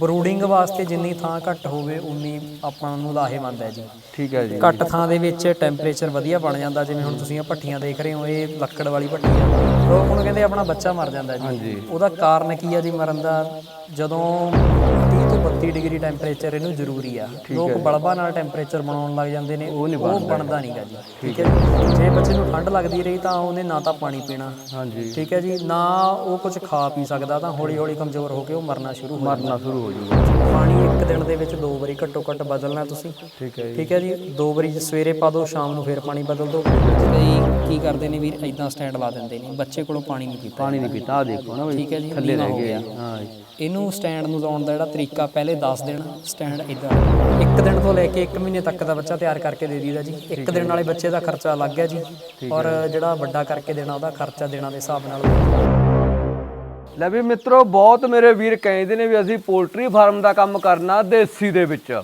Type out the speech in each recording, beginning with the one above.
ਬਰੂਡਿੰਗ ਵਾਸਤੇ ਜਿੰਨੀ ਥਾਂ ਘੱਟ ਹੋਵੇ ਉਨੀ ਆਪਾਂ ਨੂੰ ਲਾਹੇਵੰਦ ਹੈ ਜੀ। ਠੀਕ ਹੈ ਜੀ। ਘੱਟ ਥਾਂ ਦੇ ਵਿੱਚ ਟੈਂਪਰੇਚਰ ਵਧੀਆ ਬਣ ਜਾਂਦਾ ਜਿਵੇਂ ਹੁਣ ਤੁਸੀਂ ਇਹ ਭੱਠੀਆਂ ਦੇਖ ਰਹੇ ਹੋ ਇਹ ਲੱਕੜ ਵਾਲੀ ਭੱਠੀ ਆ ਲੋਕ ਹੁਣ ਕਹਿੰਦੇ ਆਪਣਾ ਬੱਚਾ ਮਰ ਜਾਂਦਾ ਜੀ। ਉਹਦਾ ਕਾਰਨ ਕੀ ਆ ਜੀ ਮਰਨ ਦਾ? ਜਦੋਂ 30 ਤੋਂ 32 ਡਿਗਰੀ ਟੈਂਪਰੇਚਰ ਇਹਨੂੰ ਜ਼ਰੂਰੀ ਆ। ਲੋਕ ਬਲਬਾਂ ਨਾਲ ਟੈਂਪਰੇਚਰ ਬਣਾਉਣ ਲੱਗ ਜਾਂਦੇ ਨੇ ਉਹ ਬਣਦਾ। ਨਹੀਂਗਾ ਜੀ। ਠੀਕ ਹੈ ਜੀ। ਬੱਚੇ ਨੂੰ ਠੰਡ ਲੱਗਦੀ ਰਹੀ ਤਾਂ ਉਹਨੇ ਨਾ ਤਾਂ ਪਾਣੀ ਪੀਣਾ। ਹਾਂਜੀ। ਠੀਕ ਹੈ ਜੀ। ਨਾ ਉਹ ਕੁਝ ਖਾ ਪੀ ਸਕਦਾ ਤਾਂ ਹੌਲੀ ਹੌਲੀ ਕਮਜ਼ੋਰ ਹੋ ਕੇ ਉਹ ਮਰਨਾ ਸ਼ੁਰੂ ਹੋ ਮਰਨਾ ਸ਼ੁਰੂ ਹੋ ਜਾਊਗਾ ਪਾਣੀ ਇੱਕ ਦਿਨ ਦੇ ਵਿੱਚ ਦੋ ਵਾਰੀ ਘੱਟੋ ਘੱਟ ਬਦਲਣਾ ਤੁਸੀਂ। ਠੀਕ ਹੈ ਜੀ। ਠੀਕ ਹੈ ਜੀ। ਦੋ ਵਾਰੀ ਸਵੇਰੇ ਪਾ ਦਿਓ ਸ਼ਾਮ ਨੂੰ ਫਿਰ ਪਾਣੀ ਬਦਲ ਦਿਓ ਕਈ ਕੀ ਕਰਦੇ ਨੇ ਵੀਰ? ਇਦਾਂ ਸਟੈਂਡ ਲਾ ਦਿੰਦੇ ਨੇ। ਬੱਚੇ ਕੋਲੋਂ ਪਾਣੀ ਨਹੀਂ ਪੀਤਾ। ਪਾਣੀ ਨਹੀਂ ਪੀਤਾ। ਆ ਦੇਖੋ ਨਾ ਠੀਕ ਹੈ ਜੀ। ਥੱਲੇ ਰਹਿ ਗਿਆ। ਹਾਂ। ਜੀ। ਇਹਨੂੰ ਸਟੈਂਡ ਨੂੰ ਲਾਉਣ ਦਾ ਜਿਹੜਾ ਤਰੀਕਾ ਪਹਿਲੇ 10 ਦਿਨ ਸਟੈਂਡ ਇਦਾਂ ਇੱਕ ਦਿਨ ਤੋਂ ਲੈ ਕੇ 1 ਮਹੀਨੇ ਤੱਕ ਦਾ ਬੱਚਾ ਤਿਆਰ ਕਰਕੇ ਦੇ ਦਈਦਾ ਜੀ। ਇੱਕ ਦਿਨ ਵਾਲੇ ਬੱਚੇ ਦਾ ਖਰਚਾ ਅਲੱਗ ਹੈ ਜੀ ਔਰ ਜਿਹੜਾ ਵੱਡਾ ਕਰਕੇ ਦੇਣਾ ਉਹਦਾ ਖਰਚਾ ਦੇਣਾ ਦੇ ਹਿਸਾਬ ਨਾਲ। ਲੈ ਵੀ ਮਿੱਤਰੋ ਬਹੁਤ ਮੇਰੇ ਵੀਰ ਕਹਿੰਦੇ ਨੇ ਵੀ ਅਸੀਂ ਪੋਲਟਰੀ ਫਾਰਮ ਦਾ ਕੰਮ ਕਰਨਾ ਦੇਸੀ ਦੇ ਵਿੱਚ।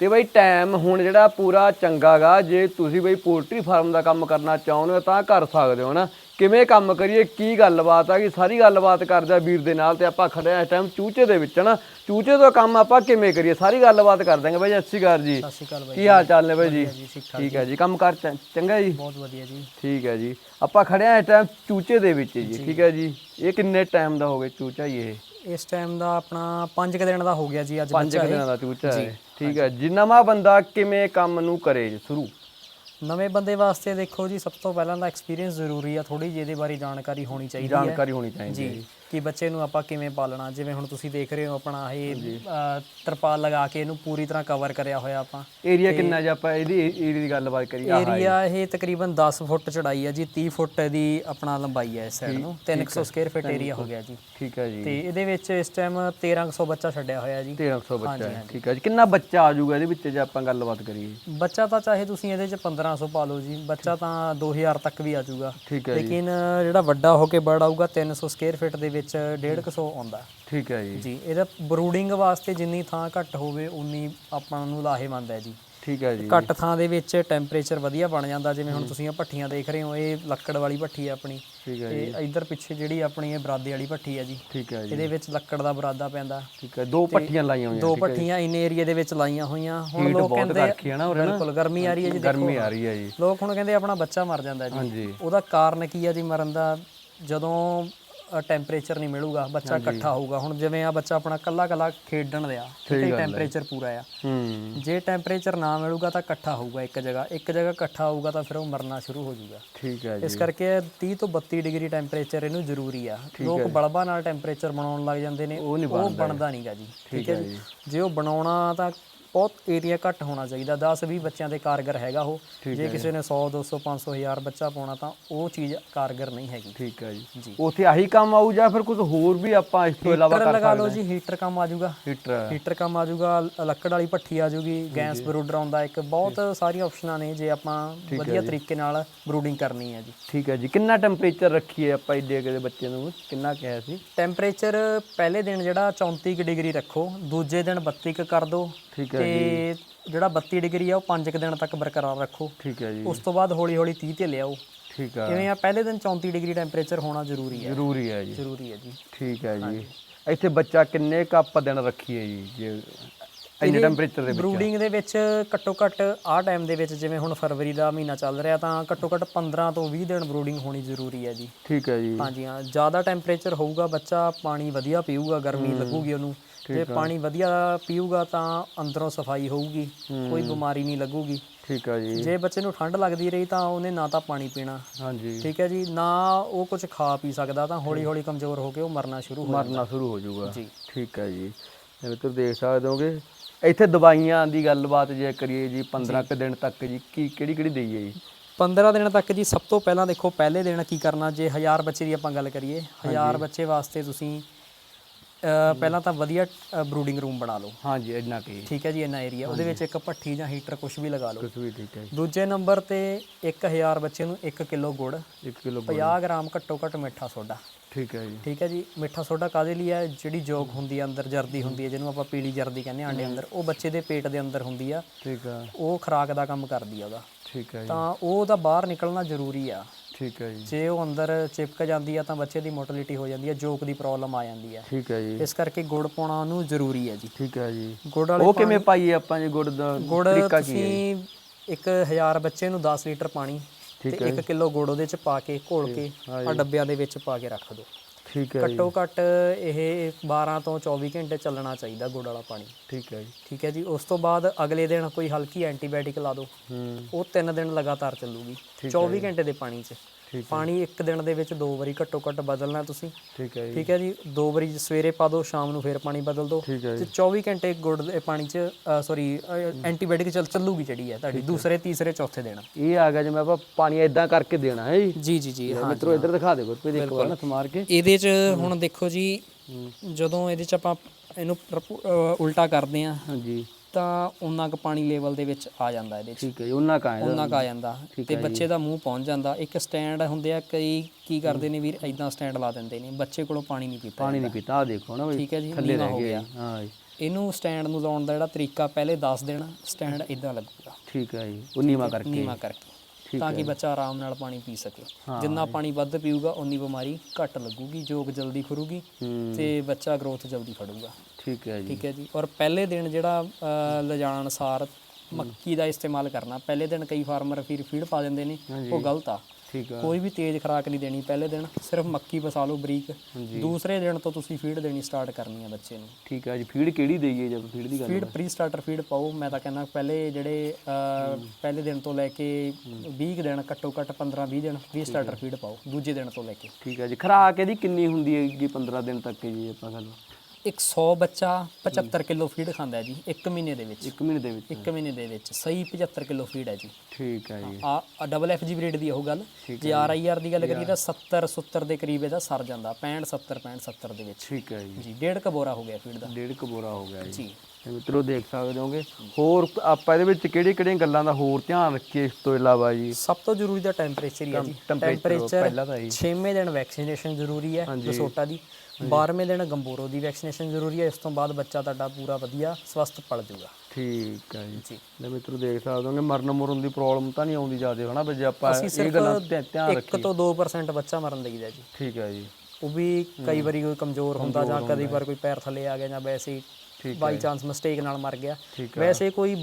ਤੇ ਬਈ ਟਾਈਮ ਹੁਣ ਜਿਹੜਾ ਪੂਰਾ ਚੰਗਾਗਾ ਜੇ ਤੁਸੀਂ ਬਈ ਪੋਲਟਰੀ ਫਾਰਮ ਦਾ ਕੰਮ ਕਰਨਾ ਚਾਹੁੰਦੇ ਹੋ ਤਾਂ ਕਰ ਸਕਦੇ ਹੋ ਨਾ। ਕਿਵੇਂ ਕੰਮ ਕਰੀਏ ਕੀ ਗੱਲਬਾਤ ਆ ਕਿ ਸਾਰੀ ਗੱਲਬਾਤ ਕਰਦਾ ਵੀਰ ਦੇ ਨਾਲ ਤੇ ਆਪਾਂ ਖੜੇ ਆ ਇਸ ਟਾਈਮ ਚੂਚੇ ਦੇ ਵਿੱਚ ਨਾ। ਚੂਚੇ ਦਾ ਕੰਮ ਆਪਾਂ ਕਿਵੇਂ ਕਰੀਏ? ਸਾਰੀ ਗੱਲਬਾਤ ਕਰ ਦਾਂਗੇ ਬਾਈ ਸਤਿ ਸ਼੍ਰੀ ਅਕਾਲ ਜੀ। ਸਤਿ ਸ਼੍ਰੀ ਅਕਾਲ ਬਾਈ ਕੀ ਹਾਲ ਚਾਲ ਨੇ ਬਾਈ ਜੀ? ਠੀਕ ਹੈ ਜੀ। ਕੰਮ ਕਰ ਚੰਗਾ ਜੀ? ਬਹੁਤ ਵਧੀਆ ਜੀ। ਠੀਕ ਹੈ ਜੀ। ਆਪਾਂ ਖੜੇ ਆ ਇਸ ਟਾਈਮ ਚੂਚੇ ਦੇ ਵਿੱਚ ਜੀ ਠੀਕ ਹੈ ਜੀ। ਇਹ ਕਿੰਨੇ ਟਾਈਮ ਦਾ ਹੋ ਗਿਆ ਚੂਚਾ ਇਹ? ਇਸ ਟਾਈਮ ਦਾ ਆਪਣਾ 5 ਦਿਨ ਦਾ ਹੋ ਗਿਆ ਜੀ ਅੱਜ ਬੱਚਾ ਕੁ ਇਹ। ਦਿਨਾਂ ਦਾ ਚੂਚਾ ਹੈ ਠੀਕ ਹੈ। ਜੀ ਨਵਾਂ ਬੰਦਾ ਕਿਵੇਂ ਕੰਮ ਨੂੰ ਕਰੇ ਜੀ ਸ਼ੁਰੂ? ਨਵੇਂ ਬੰਦੇ ਵਾਸਤੇ ਦੇਖੋ ਜੀ ਸਭ ਤੋਂ ਪਹਿਲਾਂ ਤਾਂ ਐਕਸਪੀਰੀਅੰਸ ਜ਼ਰੂਰੀ ਆ ਥੋੜੀ ਜਿਹੀ ਇਹਦੇ ਬਾਰੇ ਜਾਣਕਾਰੀ ਹੋਣੀ ਚਾਹੀਦੀ ਹੈ। ਜਾਣਕਾਰੀ ਹੋਣੀ ਚਾਹੀਦੀ ਹੈ ਜੀ। ਕਿ ਬੱਚੇ ਨੂੰ ਆਪਾਂ ਕਿਵੇਂ ਪਾਲਣਾ ਜਿਵੇਂ ਹੁਣ ਤੁਸੀਂ ਦੇਖ ਰਹੇ ਹੋ ਆਪਣਾ ਇਹ ਅ, ਤਰਪਾਲ ਲਗਾ ਕੇ ਇਹਨੂੰ ਪੂਰੀ ਤਰ੍ਹਾਂ ਕਵਰ ਕਰਿਆ ਹੋਇਆ ਆਪਾਂ। ਏਰੀਆ ਕਿੰਨਾ ਜੇ ਆਪਾਂ ਇਹਦੀ ਏਰੀਆ ਦੀ ਗੱਲਬਾਤ ਕਰੀਏ ਆਹ ਏਰੀਆ ਇਹ ਤਕਰੀਬਨ 10 ਫੁੱਟ ਚੜਾਈ ਹੈ ਜੀ 30 ਫੁੱਟ ਦੀ ਆਪਣਾ ਲੰਬਾਈ ਹੈ ਇਸ ਸਾਈਡ ਨੂੰ। 300 ਸਕੁਅਰ ਫੀਟ ਏਰੀਆ ਹੋ ਗਿਆ ਜੀ। ਠੀਕ ਹੈ ਜੀ। ਤੇ ਇਹਦੇ ਵਿੱਚ ਇਸ ਟਾਈਮ 1300 ਬੱਚਾ ਛੱਡਿਆ ਹੋਇਆ ਜੀ। 1300 ਬੱਚਾ ਹੈ ਠੀਕ ਹੈ ਜੀ। ਕਿੰਨਾ ਬੱਚਾ ਆ ਜਾਊਗਾ ਇਹਦੇ ਵਿੱਚ ਜੇ ਆਪਾਂ ਗੱਲਬਾਤ ਕਰੀਏ? ਬੱਚਾ ਤਾਂ ਚਾਹੇ ਤੁਸੀਂ ਇਹਦੇ ਚ 1500 ਪਾ ਲਓ ਜੀ ਬੱਚਾ ਤਾਂ 2000 ਤੱਕ ਵੀ ਆ ਜਾਊਗਾ। ਠੀਕ ਹੈ ਜੀ। ਲੇਕਿਨ ਜਿਹੜਾ ਵੱਡਾ ਹੋ ਕੇ ਬੜ ਆਊਗਾ 300 ਸਕੁਅਰ ਫੀਟ ਦੇ ਵਿੱਚ 150 ਆਉਂਦਾ। ਠੀਕ ਹੈ ਜੀ। ਜੀ ਇਹਦਾ ਬਰੂਡਿੰਗ ਵਾਸਤੇ ਜਿੰਨੀ ਥਾਂ ਘੱਟ ਹੋਵੇ ਉਨੀ ਆਪਾਂ ਨੂੰ ਲਾਹੇਵੰਦ ਹੈ ਜੀ। ਠੀਕ ਹੈ ਜੀ। ਘੱਟ ਥਾਂ ਦੇ ਵਿੱਚ ਟੈਂਪਰੇਚਰ ਵਧੀਆ ਬਣ ਜਾਂਦਾ ਜਿਵੇਂ ਹੁਣ ਤੁਸੀਂ ਇਹ ਭੱਠੀਆਂ ਦੇਖ ਰਹੇ ਹੋ ਇਹ ਲੱਕੜ ਵਾਲੀ ਭੱਠੀ ਹੈ ਆਪਣੀ। ਠੀਕ ਹੈ ਤੇ ਇੱਧਰ ਪਿੱਛੇ ਜਿਹੜੀ ਆਪਣੀ ਇਹ ਬਰਾਦੇ ਵਾਲੀ ਭੱਠੀ ਹੈ ਜੀ ਠੀਕ ਹੈ ਜੀ। ਇਹਦੇ ਵਿੱਚ ਲੱਕੜ ਦਾ ਬਰਾਦਾ ਪੈਂਦਾ। ਠੀਕ ਹੈ ਦੋ ਪੱਟੀਆਂ ਲਾਈਆਂ ਹੋਈਆਂ ਦੋ ਭੱਠੀਆਂ ਇਨ ਏਰੀਆ ਦੇ ਵਿੱਚ ਲਾਈਆਂ ਹੋਈਆਂ। ਹੁਣ ਲੋਕ ਕਹਿੰਦੇ ਹੈ ਬਿਲਕੁਲ ਗਰਮੀ ਆ ਰਹੀ ਹੈ ਜੀ ਗਰਮੀ ਆ ਰਹੀ ਹੈ ਜੀ। ਲੋਕ ਹੁਣ ਕਹਿੰਦੇ ਆਪਣਾ ਬੱਚਾ ਮਰ ਜਾਂਦਾ ਜੀ। ਉਹਦਾ ਕਾਰਨ ਕੀ ਆ ਜੀ ਮਰਨ ਦਾ? ਜਦੋਂ ਟੈਂਪਰੇਚਰ ਨਹੀਂ ਮਿਲੂਗਾ ਬੱਚਾ ਇਕੱਠਾ ਹੋਊਗਾ। ਹੁਣ ਜਿਵੇਂ ਆ ਬੱਚਾ ਆਪਣਾ ਕੱਲਾ ਕੱਲਾ ਖੇਡਣ ਦਿਆ ਠੀਕ ਹੈ ਟੈਂਪਰੇਚਰ ਪੂਰਾ ਆ। ਹੂੰ। ਜੇ ਟੈਂਪਰੇਚਰ ਨਾ ਮਿਲੂਗਾ ਤਾਂ ਇਕੱਠਾ ਹੋਊਗਾ ਇੱਕ ਜਗ੍ਹਾ ਇੱਕ ਜਗ੍ਹਾ ਇਕੱਠਾ ਹੋਊਗਾ ਤਾਂ ਫਿਰ ਉਹ ਮਰਨਾ ਸ਼ੁਰੂ ਹੋ ਜਾਊਗਾ। ਠੀਕ ਹੈ ਜੀ। ਇਸ ਕਰਕੇ 30 ਤੋਂ 32 ਡਿਗਰੀ ਟੈਂਪਰੇਚਰ ਇਹਨੂੰ ਜ਼ਰੂਰੀ ਆ। ਲੋਕ ਬਲਬਾਂ ਨਾਲ ਟੈਂਪਰੇਚਰ ਬਣਾਉਣ ਲੱਗ ਜਾਂਦੇ ਨੇ ਉਹ ਬਣਦਾ ਨਹੀਂਗਾ ਜੀ। ਠੀਕ ਹੈ ਜੀ। ਜੇ ਉਹ ਬਣਾਉਣਾ ਤਾਂ ਬਹੁਤ ਏਰੀਆ ਘੱਟ ਹੋਣਾ ਚਾਹੀਦਾ। 10 20 ਬੱਚਿਆਂ ਦੇ ਕਾਰਗਰ ਹੈਗਾ ਉਹ। ਜੇ ਕਿਸੇ ਨੇ 100 200 500 1000 ਬੱਚਾ ਪਾਉਣਾ ਤਾਂ ਉਹ ਚੀਜ਼ ਕਾਰਗਰ ਨਹੀਂ ਹੈਗੀ। ਠੀਕ ਹੈ ਜੀ। ਉੱਥੇ ਆਹੀ ਕੰਮ ਆਊ ਜਾਂ ਫਿਰ ਕੁਝ ਹੋਰ ਵੀ ਆਪਾਂ ਇਸ ਤੋਂ ਇਲਾਵਾ ਕਰ ਲਗਾ ਲਓ ਜੀ ਹੀਟਰ ਕੰਮ ਆ ਜਾਊਗਾ ਹੀਟਰ ਹੀਟਰ ਕੰਮ ਆ ਜਾਊਗਾ ਲੱਕੜ ਵਾਲੀ ਭੱਠੀ ਆ ਜਾਊਗੀ ਗੈਸ ਬਰੂਡਰ ਆਉਂਦਾ ਇੱਕ। ਬਹੁਤ ਸਾਰੀਆਂ ਆਪਸ਼ਨਾਂ ਨੇ ਜੇ ਆਪਾਂ ਵਧੀਆ ਤਰੀਕੇ ਨਾਲ ਬਰੂਡਿੰਗ ਕਰਨੀ ਹੈ ਜੀ। ਠੀਕ ਹੈ ਜੀ। ਕਿੰਨਾ ਟੈਂਪਰੇਚਰ ਰੱਖੀਏ ਆਪਾਂ ਏਡੇ ਦੇ ਬੱਚੇ ਨੂੰ? ਕਿੰਨਾ ਕਿਹਾ ਸੀ? ਟੈਂਪਰੇਚਰ ਪਹਿਲੇ ਦਿਨ ਜਿਹੜਾ 34 ਕੁ ਡਿਗਰੀ ਰੱਖੋ ਦੂਜੇ ਦਿਨ 32 ਕੁ ਕਰ ਦਿਓ ਠੀਕ ਹੈ ਤੇ ਜਿਹੜਾ 32 ਡਿਗਰੀ ਆ ਉਹ 5 ਕੁ ਦਿਨ ਤੱਕ ਬਰਕਰਾਰ ਰੱਖੋ। ਠੀਕ ਹੈ ਜੀ। ਉਸ ਤੋਂ ਬਾਅਦ ਹੌਲੀ ਹੌਲੀ 30 ਤੇ ਲਿਆਓ। ਠੀਕ ਹੈ ਕਿਵੇਂ ਆ ਪਹਿਲੇ ਦਿਨ 34 ਡਿਗਰੀ ਟੈਂਪਰੇਚਰ ਹੋਣਾ ਜ਼ਰੂਰੀ ਹੈ ਜ਼ਰੂਰੀ ਹੈ ਜੀ। ਜ਼ਰੂਰੀ ਹੈ ਜੀ। ਠੀਕ ਹੈ ਜੀ। ਇੱਥੇ ਬੱਚਾ ਕਿੰਨੇ ਕੱਪ ਦਿਨ ਰੱਖੀਏ ਜੀ ਜੇ ਇੰਨੇ ਟੈਂਪਰੇਚਰ ਦੇ ਵਿੱਚ ਬਰੂਡਿੰਗ ਦੇ ਵਿੱਚ ਘੱਟੋ ਘੱਟ ਆਹ ਟਾਈਮ ਦੇ ਵਿੱਚ ਜਿਵੇਂ ਹੁਣ ਫਰਵਰੀ ਦਾ ਮਹੀਨਾ ਚੱਲ ਰਿਹਾ ਤਾਂ ਘੱਟੋ ਘੱਟ 15 ਤੋਂ 20 ਦਿਨ ਬਰੂਡਿੰਗ ਹੋਣੀ ਜ਼ਰੂਰੀ ਹੈ ਜੀ। ਠੀਕ ਹੈ ਜੀ। ਹਾਂਜੀ ਹਾਂ ਜ਼ਿਆਦਾ ਟੈਂਪਰੇਚਰ ਹੋਊਗਾ ਬੱਚਾ ਪਾਣੀ ਵਧੀਆ ਪੀਊਗਾ ਗਰਮੀ ਲੱਗੂਗੀ ਉਹਨੂੰ। ਜੇ ਪਾਣੀ ਵਧੀਆ ਪੀਊਗਾ ਤਾਂ ਅੰਦਰੋਂ ਸਫ਼ਾਈ ਹੋਊਗੀ ਕੋਈ ਬਿਮਾਰੀ ਨਹੀਂ ਲੱਗੂਗੀ। ਠੀਕ ਹੈ ਜੀ। ਜੇ ਬੱਚੇ ਨੂੰ ਠੰਡ ਲੱਗਦੀ ਰਹੀ ਤਾਂ ਉਹਨੇ ਨਾ ਤਾਂ ਪਾਣੀ ਪੀਣਾ। ਹਾਂਜੀ। ਠੀਕ ਹੈ ਜੀ ਨਾ ਉਹ ਕੁਝ ਖਾ ਪੀ ਸਕਦਾ ਤਾਂ ਹੌਲੀ ਹੌਲੀ ਕਮਜ਼ੋਰ ਹੋ ਕੇ ਉਹ ਮਰਨਾ ਸ਼ੁਰੂ ਹੋ ਮਰਨਾ ਸ਼ੁਰੂ ਹੋ ਜਾਊਗਾ। ਜੀ। ਠੀਕ ਹੈ ਜੀ। ਤੁਸੀਂ ਦੇਖ ਸਕਦੇ ਹੋਗੇ ਇੱਥੇ ਦਵਾਈਆਂ ਦੀ ਗੱਲਬਾਤ ਜੇ ਕਰੀਏ ਜੀ 15 ਕੁ ਦਿਨ ਤੱਕ ਜੀ ਕੀ ਕਿਹੜੀ ਕਿਹੜੀ ਦਈਏ ਜੀ? 15 ਦਿਨ ਤੱਕ ਜੀ ਸਭ ਤੋਂ ਪਹਿਲਾਂ ਦੇਖੋ ਪਹਿਲੇ ਦਿਨ ਕੀ ਕਰਨਾ ਜੇ 1000 ਬੱਚੇ ਦੀ ਆਪਾਂ ਗੱਲ ਕਰੀਏ 1000 ਬੱਚੇ ਵਾਸਤੇ ਤੁਸੀਂ ਪਹਿਲਾਂ ਤਾਂ ਵਧੀਆ ਬਰੂਡਿੰਗ ਰੂਮ ਬਣਾ ਲਓ। ਹਾਂਜੀ ਇੰਨਾ ਕੀ ਠੀਕ ਹੈ ਜੀ ਇੰਨਾ ਏਰੀਆ ਉਹਦੇ ਵਿੱਚ ਇੱਕ ਭੱਠੀ ਜਾਂ ਹੀਟਰ ਕੁਝ ਵੀ ਲਗਾ ਲਓ। ਕੁਝ ਵੀ ਠੀਕ ਹੈ ਦੂਜੇ ਨੰਬਰ ਤੇ 1000 ਬੱਚੇ ਨੂੰ 1 ਕਿਲੋ ਗੁੜ 1 ਕਿਲੋ 50 ਗ੍ਰਾਮ ਘੱਟੋ ਘੱਟ ਮਿੱਠਾ ਸੋਡਾ। ਠੀਕ ਹੈ ਜੀ। ਠੀਕ ਹੈ ਜੀ ਮਿੱਠਾ ਸੋਡਾ ਕਾਦੇ ਲਈ ਹੈ ਜਿਹੜੀ ਜੋਗ ਹੁੰਦੀ ਹੈ ਅੰਦਰ ਜਰਦੀ ਹੁੰਦੀ ਹੈ ਜਿਹਨੂੰ ਆਪਾਂ ਪੀਲੀ ਜਰਦੀ ਕਹਿੰਦੇ ਆਂਡੇ ਅੰਦਰ ਉਹ ਬੱਚੇ ਦੇ ਪੇਟ ਦੇ ਅੰਦਰ ਹੁੰਦੀ ਆ। ਠੀਕ ਹੈ ਉਹ ਖੁਰਾਕ ਦਾ ਕੰਮ ਕਰਦੀ ਆ ਉਹਦਾ। ਠੀਕ ਹੈ ਜੀ। ਤਾਂ ਉਹ ਤਾਂ ਬਾਹਰ ਨਿਕਲਣਾ ਜ਼ਰੂਰੀ ਆ। ਠੀਕ ਹੈ ਜੀ। ਜੇ ਉਹ ਅੰਦਰ ਚਿਪਕ ਜਾਂਦੀ ਆ ਤਾਂ ਬੱਚੇ ਦੀ ਮੋਟਿਲਿਟੀ ਹੋ ਜਾਂਦੀ ਹੈ ਜੋਕ ਦੀ ਪ੍ਰੋਬਲਮ ਆ ਜਾਂਦੀ ਹੈ ਠੀਕ ਹੈ ਜੀ। ਇਸ ਕਰਕੇ ਗੁੜ ਪਾਉਣਾ ਉਹਨੂੰ ਜ਼ਰੂਰੀ ਹੈ ਜੀ। ਠੀਕ ਹੈ ਜੀ। ਗੁੜ ਵਾਲੇ ਉਹ ਕਿਵੇਂ ਪਾਈਏ ਆਪਾਂ ਜੀ ਗੁੜ ਦਾ ਗੁੜ ਤਰੀਕਾ ਕੀ ਹੈ ਤੁਸੀਂ 1000 ਬੱਚੇ ਨੂੰ 10 ਲੀਟਰ ਪਾਣੀ ਤੇ 1 ਕਿਲੋ ਗੁੜ ਉਹਦੇ ਚ ਪਾ ਕੇ ਘੋਲ ਕੇ ਆ ਡੱਬਿਆਂ ਦੇ ਵਿੱਚ ਪਾ ਕੇ ਰੱਖ ਦਿਓ ਠੀਕ ਹੈ ਘੱਟੋ ਘੱਟ ਇਹ 12 ਤੋਂ 24 ਘੰਟੇ ਚੱਲਣਾ ਚਾਹੀਦਾ ਗੁੜ ਵਾਲਾ ਪਾਣੀ। ਠੀਕ ਹੈ ਜੀ। ਠੀਕ ਹੈ ਜੀ ਉਸ ਤੋਂ ਬਾਅਦ ਅਗਲੇ ਦਿਨ ਕੋਈ ਹਲਕੀ ਐਂਟੀਬਾਇਓਟਿਕ ਲਾ ਦਿਓ ਉਹ 3 ਦਿਨ ਲਗਾਤਾਰ ਚੱਲੂਗੀ 24 ਘੰਟੇ ਦੇ ਪਾਣੀ 'ਚ। ਠੀਕ ਪਾਣੀ ਇੱਕ ਦਿਨ ਦੇ ਵਿੱਚ ਦੋ ਵਾਰੀ ਘੱਟੋ ਘੱਟ ਬਦਲਣਾ ਤੁਸੀਂ। ਠੀਕ ਹੈ ਜੀ। ਠੀਕ ਹੈ ਜੀ? ਦੋ ਵਾਰੀ ਸਵੇਰੇ ਪਾ ਦਿਓ ਸ਼ਾਮ ਨੂੰ ਫੇਰ ਪਾਣੀ ਬਦਲ ਦਿਓ ਠੀਕ ਹੈ ਤੇ 24 ਘੰਟੇ ਗੁੜ ਦੇ ਪਾਣੀ 'ਚ ਸੌਰੀ ਐਂਟੀਬਾਇਓਟਿਕ ਚੱਲ ਚੱਲੂਗੀ ਜਿਹੜੀ ਹੈ ਤੁਹਾਡੀ ਦੂਸਰੇ ਤੀਸਰੇ ਚੌਥੇ ਦਿਨ। ਇਹ ਆ ਗਿਆ ਜਿਵੇਂ ਆਪਾਂ ਪਾਣੀ ਇਦਾਂ ਕਰਕੇ ਦੇਣਾ ਹੈ ਜੀ। ਜੀ ਜੀ ਹਾਂ ਮਿੱਤਰੋ ਇੱਧਰ ਦਿਖਾ ਦੇ ਗੁਰਪ੍ਰੀਤ ਇੱਕ ਵਾਰ ਨਾ ਸਮਾਰ ਕੇ। ਇਹਦੇ 'ਚ ਹੁਣ ਦੇਖੋ ਜੀ ਜਦੋਂ ਇਹਦੇ 'ਚ ਆਪਾਂ ਇਹਨੂੰ ਉਲਟਾ ਕਰਦੇ ਆ ਹਾਂਜੀ। ਤਾਂ ਉਨਾ ਕੁ ਪਾਣੀ ਲੈਵਲ ਦੇ ਵਿੱਚ ਆ ਜਾਂਦਾ ਇਹਦੇ 'ਚ ਠੀਕ ਹੈ ਜੀ ਉਹਨਾਂ ਕਾ ਹੈ ਉਨਾ ਕੁ ਆ ਜਾਂਦਾ। ਤੇ ਬੱਚੇ ਦਾ ਮੂੰਹ ਪਹੁੰਚ ਜਾਂਦਾ। ਇੱਕ ਸਟੈਂਡ ਹੁੰਦੇ ਆ ਕਈ ਕੀ ਕਰਦੇ ਨੇ ਵੀਰ ਐਦਾਂ ਸਟੈਂਡ ਲਾ ਦਿੰਦੇ ਨੇ। ਬੱਚੇ ਕੋਲੋਂ ਪਾਣੀ ਨਹੀਂ ਪੀਤਾ ਪਾਣੀ ਨਹੀਂ ਪੀਤਾ ਆ ਦੇਖੋ ਨਾ ਬਈ ਠੀਕ ਹੈ ਜੀ ਥੱਲੇ ਨੀਵਾਂ ਰਹਿ ਹੋ ਗਿਆ ਗਿਆ। ਜੀ। ਹਾਂ ਜੀ। ਇਹਨੂੰ ਸਟੈਂਡ ਨੂੰ ਲਾਉਣ ਦਾ ਜਿਹੜਾ ਤਰੀਕਾ ਪਹਿਲੇ ਦੱਸ ਦੇਣਾ ਸਟੈਂਡ ਇਦਾਂ ਲੱਗੂਗਾ। ਠੀਕ ਹੈ ਜੀ ਉਹ ਨੀਵਾ ਕਰਕੇ। ਨੀਵਾ ਕਰਕੇ। ਠੀਕ ਤਾਂ ਕਿ ਬੱਚਾ ਆਰਾਮ ਨਾਲ ਪਾਣੀ ਪੀ ਸਕੇ। ਜਿੰਨਾ ਪਾਣੀ ਵੱਧ ਪੀਊਗਾ ਉਨੀ ਬਿਮਾਰੀ ਘੱਟ ਲੱਗੂਗੀ ਜੋਗ ਜਲਦੀ ਖੁਰੂਗੀ ਤੇ ਬੱਚਾ ਗਰੋਥ ਜਲਦੀ ਫੜੂਗਾ। ਠੀਕ ਹੈ ਜੀ। ਠੀਕ ਹੈ ਜੀ। ਔਰ ਪਹਿਲੇ ਦਿਨ ਜਿਹੜਾ ਲਿਜਾਣ ਅਨਸਾਰ ਮੱਕੀ ਦਾ ਇਸਤੇਮਾਲ ਕਰਨਾ। ਪਹਿਲੇ ਦਿਨ ਕਈ ਫਾਰਮਰ ਫਿਰ ਫੀਡ ਪਾ ਦਿੰਦੇ ਨੇ। ਉਹ ਗਲਤ ਆ। ਠੀਕ ਹੈ ਕੋਈ ਵੀ ਤੇਜ਼ ਖੁਰਾਕ ਨਹੀਂ ਦੇਣੀ ਪਹਿਲੇ ਦਿਨ ਸਿਰਫ ਮੱਕੀ ਪਸਾ ਲਓ ਬਰੀਕ। ਦੂਸਰੇ ਦਿਨ ਤੋਂ ਤੁਸੀਂ ਫੀਡ ਦੇਣੀ ਸਟਾਰਟ ਕਰਨੀ ਹੈ ਬੱਚੇ ਨੂੰ। ਠੀਕ ਹੈ ਜੀ ਫੀਡ ਕਿਹੜੀ ਦਈਏ ਜਦ ਫੀਡ ਦੀ ਗੱਲ ਫੀਡ ਪ੍ਰੀ ਸਟਾਰਟਰ ਫੀਡ ਪਾਓ ਮੈਂ ਤਾਂ ਕਹਿੰਦਾ ਪਹਿਲੇ ਜਿਹੜੇ ਪਹਿਲੇ ਦਿਨ ਤੋਂ ਲੈ ਕੇ 20 ਕੁ ਦਿਨ ਘੱਟੋ ਘੱਟ 15 20 ਦਿਨ ਪ੍ਰੀ ਸਟਾਰਟਰ ਫੀਡ ਪਾਓ ਦੂਜੇ ਦਿਨ ਤੋਂ ਲੈ ਕੇ। ਠੀਕ ਹੈ ਜੀ। ਖਰਾਕ ਇਹਦੀ ਕਿੰਨੀ ਹੁੰਦੀ ਹੈਗੀ 15 ਦਿਨ ਤੱਕ ਜੀ ਆਪਾਂ ਗੱਲ 100 ਬੱਚਾ 75 ਕਿਲੋ ਫੀਡ ਖਾਂਦਾ ਹੈ ਜੀ 1 ਮਹੀਨੇ ਦੇ ਵਿੱਚ। ਇੱਕ ਮਹੀਨੇ ਦੇ ਵਿੱਚ। 1 ਮਹੀਨੇ ਦੇ ਵਿੱਚ ਸਹੀ 75 ਕਿਲੋ ਫੀਡ ਹੈ ਜੀ। ਠੀਕ ਹੈ ਜੀ। ਆ ਡਬਲ ਐਫ ਜੀ ਬਰੀਡ ਦੀ ਉਹ ਗੱਲ। ਜੇ ਆਰ ਆਈ ਆਰ ਦੀ ਗੱਲ ਕਰੀਏ ਤਾਂ 70 70 ਦੇ ਕਰੀਬ ਇਹਦਾ ਸਰ ਜਾਂਦਾ 65 70 65 70 ਦੇ ਵਿੱਚ। ਠੀਕ ਹੈ ਜੀ। ਜੀ ਡੇਢ ਕ ਬੋਰਾ ਹੋ ਗਿਆ ਫੀਡ ਦਾ। ਡੇਢ ਕੁ ਬੋਰਾ ਹੋ ਗਿਆ ਜੀ। ਜੀ। ਤੇ ਮਿੱਤਰੋ ਦੇਖ ਸਕਦੇ ਹੋਗੇ। ਹੋਰ ਆਪਾਂ ਇਹਦੇ ਵਿੱਚ ਕਿਹੜੀ ਕਿਹੜੀਆਂ ਗੱਲਾਂ ਦਾ ਹੋਰ ਧਿਆਨ ਰੱਖੀਏ ਇਸ ਤੋਂ ਇਲਾਵਾ ਜੀ? ਸਭ ਤੋਂ ਜ਼ਰੂਰੀ ਤਾਂ ਟੈਂਪਰੇਚਰ ਹੀ ਹੈ ਜੀ। ਟੈਂਪਰੇਚਰ ਪਹਿਲਾਂ ਤਾਂ ਜੀ। 6ਵੇਂ ਦਿਨ ਵੈਕਸੀਨੇਸ਼ਨ ਜ਼ਰੂਰੀ ਹੈ ਲਸੋਟਾ ਦੀ। 12ਵੇਂ ਦਿਨ ਗੰਬੋਰੋ ਦੀ ਵੈਕਸੀਨੇਸ਼ਨ ਜ਼ਰੂਰੀ ਹੈ ਇਸ ਤੋਂ ਬਾਅਦ ਬੱਚਾ ਤੁਹਾਡਾ ਪੂਰਾ ਵਧੀਆ ਸਵਸਥ ਪਲ ਜਾਊਗਾ ਠੀਕ ਹੈ ਜੀ। ਜੀ। ਲੈ ਮਿੱਤਰੋ ਦੇਖ ਸਕਦੇ ਹੋਗੇ ਮਰਨ ਮੁਰਨ ਦੀ ਪ੍ਰੋਬਲਮ ਤਾਂ ਨਹੀਂ ਆਉਂਦੀ ਜ਼ਿਆਦਾ ਹਨਾ ਵੀ ਜੇ ਆਪਾਂ ਇਹ ਗੱਲਾਂ ਧਿਆਨ 1 ਤੋਂ 2% ਬੱਚਾ ਮਰਨ ਲਈਦਾ ਜੀ। ਠੀਕ ਹੈ ਜੀ। ਉਹ ਵੀ ਕਈ ਵਾਰੀ ਕੋਈ ਕਮਜ਼ੋਰ ਹੁੰਦਾ ਜਾਂ ਕਦੀ ਵਾਰ ਕੋਈ ਪੈਰ ਥੱਲੇ ਆ ਗਿਆ ਜਾਂ ਵੈਸੇ ਹੀ ਬਾਈ ਚਾਂਸ ਮਿਸਟੇਕ ਨਾਲ ਮਰ ਗਿਆ। ਵੈਸੇ ਕੋਈ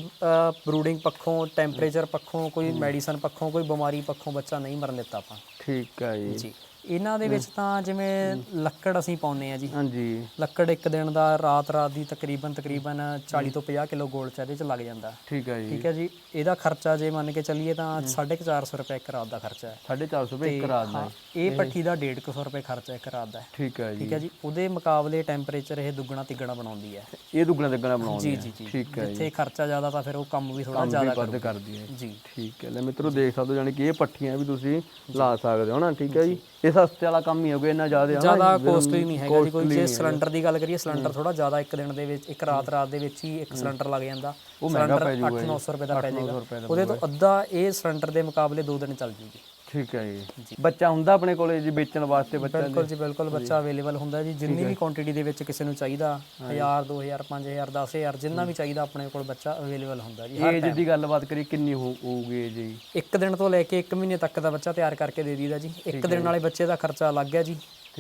ਬਰੂਡਿੰਗ ਪੱਖੋਂ ਟੈਂਪਰੇਚਰ ਪੱਖੋਂ ਕੋਈ ਮੈਡੀਸਨ ਪੱਖੋਂ ਕੋਈ ਬਿਮਾਰੀ ਪੱਖੋਂ ਬੱਚਾ ਨਹੀਂ ਮਰਨ ਦਿੱਤਾ ਆਪਾਂ। ਠੀਕ ਹੈ ਜੀ। ਜੀ। ਇਹਨਾਂ ਦੇ ਵਿੱਚ ਤਾਂ ਜਿਵੇਂ ਲੱਕੜ ਅਸੀਂ ਪਾਉਂਦੇ ਆ ਜੀ। ਹਾਂਜੀ। ਲੱਕੜ ਇੱਕ ਦਿਨ ਦਾ ਰਾਤ ਰਾਤ ਦੀ ਤਕਰੀਬਨ ਤਕਰੀਬਨ 40 ਤੋਂ 50 ਕਿਲੋ ਗੋਲ ਚ ਇਹਦੇ ਚ ਲੱਗ ਜਾਂਦਾ। ਠੀਕ ਹੈ ਜੀ। ਠੀਕ ਹੈ ਜੀ। ਇਹਦਾ ਖਰਚਾ ਜੇ ਮੰਨ ਕੇ ਚੱਲੀਏ ਤਾਂ 450 ਰੁਪਏ ਇੱਕ ਰਾਤ ਦਾ ਖਰਚਾ ਹੈ। 450 ਰੁਪਏ ਇੱਕ ਰਾਤ ਦਾ ਹਾਂ, ਇਹ ਪੱਠੀ ਦਾ 150 ਰੁਪਏ ਖਰਚਾ ਇੱਕ ਰਾਤ ਦਾ ਹੈ। ਠੀਕ ਹੈ ਜੀ ਠੀਕ ਹੈ ਜੀ। ਉਹਦੇ ਮੁਕਾਬਲੇ ਟੈਂਪਰੇਚਰ ਇਹ ਦੁੱਗਣਾ ਤਿੱਗਣਾ ਬਣਾਉਂਦੀ ਹੈ। ਇਹ ਦੁੱਗਣਾ ਤਿੱਗਣਾ ਬਣਾਉਂਦੇ ਆ ਜੀ ਜੀ। ਠੀਕ ਹੈ ਜਿੱਥੇ ਖਰਚਾ ਜ਼ਿਆਦਾ ਤਾਂ ਫਿਰ ਉਹ ਕੰਮ ਵੀ ਥੋੜਾ ਜ਼ਿਆਦਾ ਕਰਦੀ ਹੈ। ਜੀ। ਠੀਕ ਹੈ। ਲੈ ਮਿੱਤਰੋ ਦੇਖ ਸਕਦੇ ਹੋ ਜਾਨੀ ਕਿ ਇਹ ਪੱਠੀਆਂ ਵੀ ਤੁਸੀਂ ਲਾ ਸਕਦੇ ਹੋ ਨਾ। ਠੀਕ ਹੈ ਜੀ। ਇਹ ਸਸਤੇ ਵਾਲਾ ਕੰਮ ਹੀ ਹੋ ਗਿਆ ਇੰਨਾ ਜ਼ਿਆਦਾ ਜ਼ਿਆਦਾ ਕੋਸਟਲੀ ਨਹੀਂ ਹੈਗਾ ਜੀ ਕੋਈ ਜੇ ਸਿਲੰਡਰ ਦੀ ਗੱਲ ਕਰੀਏ ਸਿਲੰਡਰ ਥੋੜਾ ਜ਼ਿਆਦਾ ਇੱਕ ਦਿਨ ਦੇ ਵਿੱਚ ਇੱਕ ਰਾਤ ਰਾਤ ਦੇ ਵਿੱਚ ਹੀ ਇੱਕ ਸਿਲੰਡਰ ਲੱਗ ਜਾਂਦਾ। ਉਹ ਮਹਿੰਗਾ ਪੈ ਜਾਊਗਾ 8-900 ਰੁਪਏ ਦਾ ਪੈ ਜਾਏਗਾ ਉਹਦੇ ਤੋਂ ਅੱਧਾ ਇਹ ਸਿਲੰਡਰ ਦੇ ਮੁਕਾਬਲੇ 2 ਦਿਨ ਚੱਲ ਜੂਗੀ। ਠੀਕ ਹੈ ਜੀ। ਬੱਚਾ ਹੁੰਦਾ ਆਪਣੇ ਕੋਲੇ ਜੀ ਵੇਚਣ ਵਾਸਤੇ ਬੱਚਾ ਬਿਲਕੁਲ ਜੀ ਬਿਲਕੁਲ ਬੱਚਾ ਅਵੇਲੇਬਲ ਹੁੰਦਾ ਜੀ। ਜਿੰਨੀ ਵੀ ਕੁਆਂਟੀਟੀ ਦੇ ਵਿੱਚ ਕਿਸੇ ਨੂੰ ਚਾਹੀਦਾ 1000 2000 5000 10000 ਜਿੰਨਾ ਵੀ ਚਾਹੀਦਾ ਆਪਣੇ ਕੋਲ ਬੱਚਾ ਅਵੇਲੇਬਲ ਹੁੰਦਾ ਜੀ ਏਜ ਦੀ ਗੱਲਬਾਤ ਕਰੀਏ ਕਿੰਨੀ ਹੋਊਗੀ ਜੀ? ਇੱਕ ਦਿਨ ਤੋਂ ਲੈ ਕੇ ਇੱਕ ਮਹੀਨੇ ਤੱਕ ਦਾ ਬੱਚਾ ਤਿਆਰ ਕਰਕੇ ਦੇ ਦਈਦਾ ਜੀ। ਇੱਕ ਦਿਨ ਵਾਲੇ ਬੱਚੇ ਦਾ ਖਰਚਾ ਅਲੱਗ ਹੈ ਜੀ।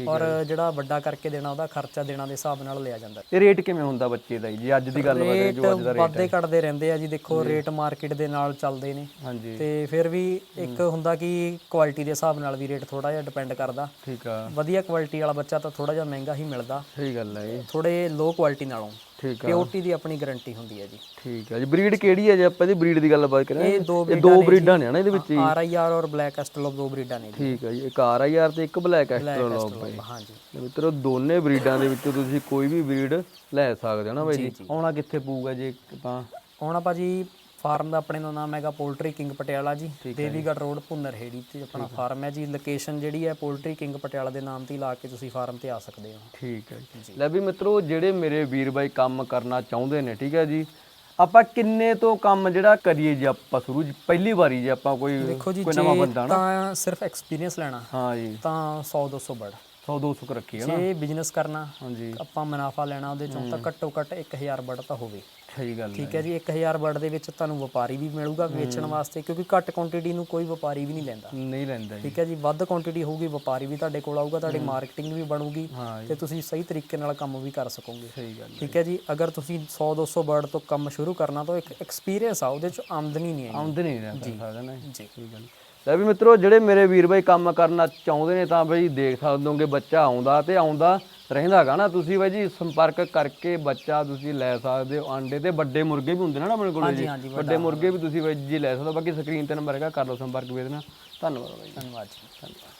ਔਰ ਜਿਹੜਾ ਵੱਡਾ ਕਰਕੇ ਦੇਣਾ ਉਹਦਾ ਖਰਚਾ ਦੇਣਾ ਦੇ ਹਿਸਾਬ ਨਾਲ ਲਿਆ ਜਾਂਦਾ। ਇਹ ਰੇਟ ਕਿਵੇਂ ਹੁੰਦਾ ਬੱਚੇ ਦਾ ਜੀ? ਅੱਜ ਦੀ ਗੱਲਬਾਤ ਕਰੀਏ ਜੋ ਅੱਜ ਦਾ ਰੇਟ ਵਾਧੇ ਘਟਦੇ ਰਹਿੰਦੇ ਆ ਜੀ ਦੇਖੋ ਰੇਟ ਮਾਰਕੀਟ ਦੇ ਨਾਲ ਚੱਲਦੇ ਨੇ। ਤੇ ਫਿਰ ਵੀ ਇੱਕ ਹੁੰਦਾ ਕਿ ਕੁਆਲਿਟੀ ਦੇ ਹਿਸਾਬ ਨਾਲ ਵੀ ਰੇਟ ਥੋੜਾ ਜਿਹਾ ਡਿਪੈਂਡ ਕਰਦਾ। ਠੀਕ ਆ। ਵਧੀਆ ਕੁਆਲਿਟੀ ਵਾਲਾ ਬੱਚਾ ਤਾਂ ਥੋੜਾ ਜਿਹਾ ਮਹਿੰਗਾ ਹੀ ਮਿਲਦਾ। ਸਹੀ ਗੱਲ ਹੈ ਜੀ। ਥੋੜੇ ਲੋ ਕੁਆਲਿਟੀ ਨਾਲੋਂ। ਠੀਕ ਆ। ਪਿਓਰਟੀ ਦੀ ਆਪਣੀ ਗਾਰੰਟੀ ਹੁੰਦੀ ਹੈ ਜੀ। ਠੀਕ ਆ ਜੀ ਬਰੀਡ ਕਿਹੜੀ ਹੈ ਜੇ ਆਪਾਂ ਇਹਦੀ ਬਰੀਡ ਦੀ ਗੱਲਬਾਤ ਕਰੀਏ? ਇਹ ਦੋ ਇਹ ਦੋ ਬਰੀਡਾਂ ਨੇ ਨਾ ਇਹਦੇ ਵਿੱਚ R I R or black Australorp ਦੋ ਬਰੀਡਾਂ ਨੇ ਜੀ। ਠੀਕ ਹੈ ਜੀ ਇੱਕ ਆਰ ਆਈ ਆਰ ਤੇ ਇੱਕ ਬਲੈਕ ਐਸਟਰੋਲੋਗ ਬਾਈ। ਹਾਂਜੀ ਮਿੱਤਰੋ ਦੋਨੇ ਬਰੀਡਾਂ ਦੇ ਵਿੱਚੋਂ ਤੁਸੀਂ ਕੋਈ ਵੀ ਬਰੀਡ ਲੈ ਸਕਦੇ ਹੋ ਨਾ ਬਾਈ। ਜੀ ਆਉਣਾ ਕਿੱਥੇ ਪਊਗਾ ਜੇ ਤਾਂ ਹੁਣ ਆਪਾਂ ਜੀ ਫਾਰਮ ਦਾ ਆਪਣੇ ਦਾ ਨਾਮ ਹੈਗਾ ਪੋਲਟਰੀ ਕਿੰਗ ਪਟਿਆਲਾ ਜੀ ਦੇਵੀਗੜ੍ਹ ਰੋਡ ਭੁੰਨਰ ਹੇੜੀ ਤੇ ਆਪਣਾ ਫਾਰਮ ਹੈ ਜੀ ਲੋਕੇਸ਼ਨ ਜਿਹੜੀ ਹੈ ਪੋਲਟਰੀ ਕਿੰਗ ਪਟਿਆਲਾ ਦੇ ਨਾਮ ਤੇ ਲਾ ਕੇ ਤੁਸੀਂ ਫਾਰਮ ਤੇ ਆ ਸਕਦੇ ਹੋ। ਠੀਕ ਹੈ ਜੀ। ਲੈ ਵੀ ਮਿੱਤਰੋ ਜਿਹੜੇ ਮੇਰੇ ਵੀਰ ਬਾਈ ਕੰਮ ਕਰਨਾ ਚਾਹੁੰਦੇ ਨੇ ਠੀਕ ਹੈ ਜੀ ਆਪਾਂ ਕਿੰਨੇ ਤੋਂ ਕੰਮ ਜਿਹੜਾ ਕਰੀਏ ਜੀ ਆਪਾਂ ਸ਼ੁਰੂ ਜੀ ਪਹਿਲੀ ਵਾਰੀ ਜੇ ਆਪਾਂ ਕੋਈ ਕੋਈ ਨਵਾਂ ਬੰਦਾ ਨਾ। ਤਾਂ ਸਿਰਫ ਐਕਸਪੀਰੀਅੰਸ ਲੈਣਾ ਹਾਂ ਜੀ। ਤਾਂ 100 200 ਬੜ। 100 200 ਕੁ ਰੱਖੀ ਹੈ ਨਾ। ਜੇ ਬਿਜ਼ਨਸ ਕਰਨਾ ਹਾਂਜੀ ਆਪਾਂ ਮੁਨਾਫਾ ਲੈਣਾ ਉਹਦੇ ਚੋਂ ਤਾਂ ਘੱਟੋ ਘੱਟ 1000 ਬੜ ਤਾਂ ਹੋਵੇ। ਸਹੀ ਗੱਲ ਹੈ ਠੀਕ ਹੈ ਜੀ 1000 ਬੜ ਦੇ ਵਿੱਚ ਤੁਹਾਨੂੰ ਵਪਾਰੀ ਵੀ ਮਿਲੂਗਾ ਵੇਚਣ ਵਾਸਤੇ ਕਿਉਂਕਿ ਘੱਟ ਕੁਆਂਟੀਟੀ ਨੂੰ ਕੋਈ ਵਪਾਰੀ ਵੀ ਨਹੀਂ ਲੈਂਦਾ। ਨਹੀਂ ਲੈਂਦਾ ਜੀ। ਠੀਕ ਹੈ ਜੀ ਵੱਧ ਕੁਆਂਟੀਟੀ ਹੋਊਗੀ ਵਪਾਰੀ ਵੀ ਤੁਹਾਡੇ ਕੋਲ ਆਊਗਾ ਤੁਹਾਡੀ ਮਾਰਕੀਟਿੰਗ ਵੀ ਬਣੂਗੀ ਤੇ ਤੁਸੀਂ ਸਹੀ ਤਰੀਕੇ ਨਾਲ ਕੰਮ ਵੀ ਕਰ ਸਕੋਗੇ। ਸਹੀ ਗੱਲ ਠੀਕ ਹੈ ਜੀ ਅਗਰ ਤੁਸੀਂ 100 200 ਬਰਡ ਤੋਂ ਕੰਮ ਸ਼ੁਰੂ ਕਰਨਾ ਤਾਂ ਇੱਕ ਐਕਸਪੀਰੀਅੰਸ ਆ ਉਹਦੇ ਚ ਆਮਦਨੀ ਨਹੀਂ ਹੈ ਆਮਦਨੀ ਨਹੀਂ ਰਹਿ ਸਕਦਾ ਨਾ ਜੀ। ਸਹੀ ਗੱਲ। ਲੈ ਵੀ ਮਿੱਤਰੋ ਜਿਹੜੇ ਮੇਰੇ ਵੀਰ ਬਾਈ ਕੰਮ ਕਰਨਾ ਚਾਹੁੰਦੇ ਨੇ ਤਾਂ ਬਈ ਦੇਖ ਸਕਦੇ ਹੋਗੇ ਬੱਚਾ ਆਉਂਦਾ ਤੇ ਆਉਂਦਾ ਰਹਿੰਦਾਗਾ ਨਾ ਤੁਸੀਂ ਬਾਈ ਜੀ ਸੰਪਰਕ ਕਰਕੇ ਬੱਚਾ ਤੁਸੀਂ ਲੈ ਸਕਦੇ ਹੋ ਆਂਡੇ ਤੇ ਵੱਡੇ ਮੁਰਗੇ ਵੀ ਹੁੰਦੇ ਨੇ ਨਾ ਆਪਣੇ ਕੋਲ ਜੀ। ਵੱਡੇ ਮੁਰਗੇ ਵੀ ਤੁਸੀਂ ਬਾਈ ਜੀ ਲੈ ਸਕਦੇ ਹੋ ਬਾਕੀ ਸਕਰੀਨ ਤੇ ਨੰਬਰ ਹੈਗਾ ਕਰ ਲਓ ਸੰਪਰਕ ਵੇਦਨਾ ਧੰਨਵਾਦ ਬਾਈ ਧੰਨਵਾਦ ਜੀ। ਧੰਨਵਾਦ।